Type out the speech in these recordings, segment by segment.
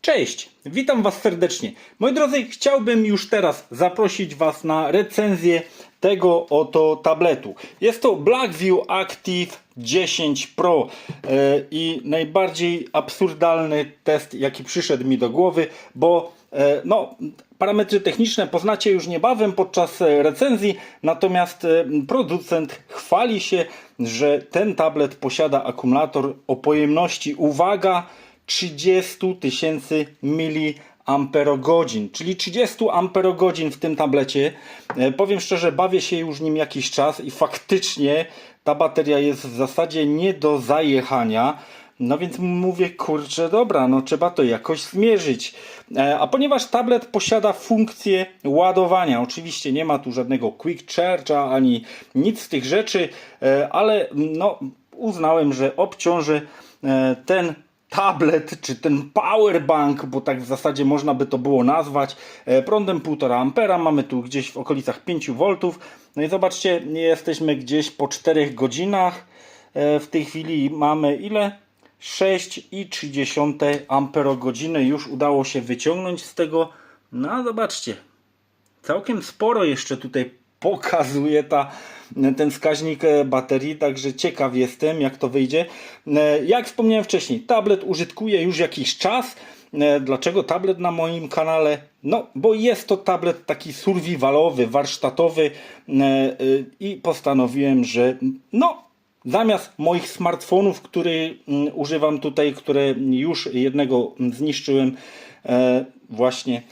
Cześć, witam Was serdecznie. Moi drodzy, chciałbym już teraz zaprosić Was na recenzję tego oto tabletu. Jest to Blackview Active 10 Pro e, i najbardziej absurdalny test, jaki przyszedł mi do głowy, bo e, no, parametry techniczne poznacie już niebawem podczas e, recenzji, natomiast producent chwali się, że ten tablet posiada akumulator o pojemności, uwaga, 30 tysięcy miliamperogodzin, czyli 30 amperogodzin w tym tablecie. E, Powiem szczerze, bawię się już nim jakiś czas i faktycznie ta bateria jest w zasadzie nie do zajechania. No więc mówię, kurczę, dobra, no trzeba to jakoś zmierzyć. E, A ponieważ tablet posiada funkcję ładowania, oczywiście nie ma tu żadnego quick charge'a ani nic z tych rzeczy, e, ale no, uznałem, że obciążę ten tablet, czy ten powerbank, bo tak w zasadzie można by to było nazwać, e, prądem 1,5 ampera, mamy tu gdzieś w okolicach 5 V. No i zobaczcie, jesteśmy gdzieś po 4 godzinach. E, W tej chwili mamy ile? 6,3 amperogodziny już udało się wyciągnąć z tego. No zobaczcie, całkiem sporo jeszcze tutaj pokazuje ta, ten wskaźnik e, baterii, także ciekaw jestem jak to wyjdzie. E, Jak wspomniałem wcześniej, tablet użytkuję już jakiś czas. E, Dlaczego tablet na moim kanale? No, bo jest to tablet taki survivalowy, warsztatowy i postanowiłem, że no, Zamiast moich smartfonów, które mm, używam tutaj, które już jednego zniszczyłem, właśnie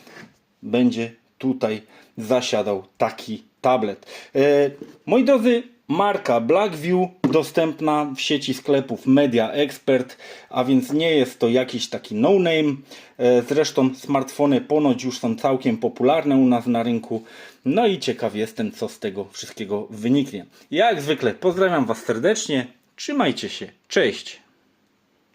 będzie tutaj zasiadał taki tablet. E, moi drodzy, marka Blackview dostępna w sieci sklepów Media Expert, a więc nie jest to jakiś taki no-name. E, zresztą smartfony ponoć już są całkiem popularne u nas na rynku. No i ciekaw jestem, co z tego wszystkiego wyniknie. Ja jak zwykle pozdrawiam Was serdecznie. Trzymajcie się. Cześć.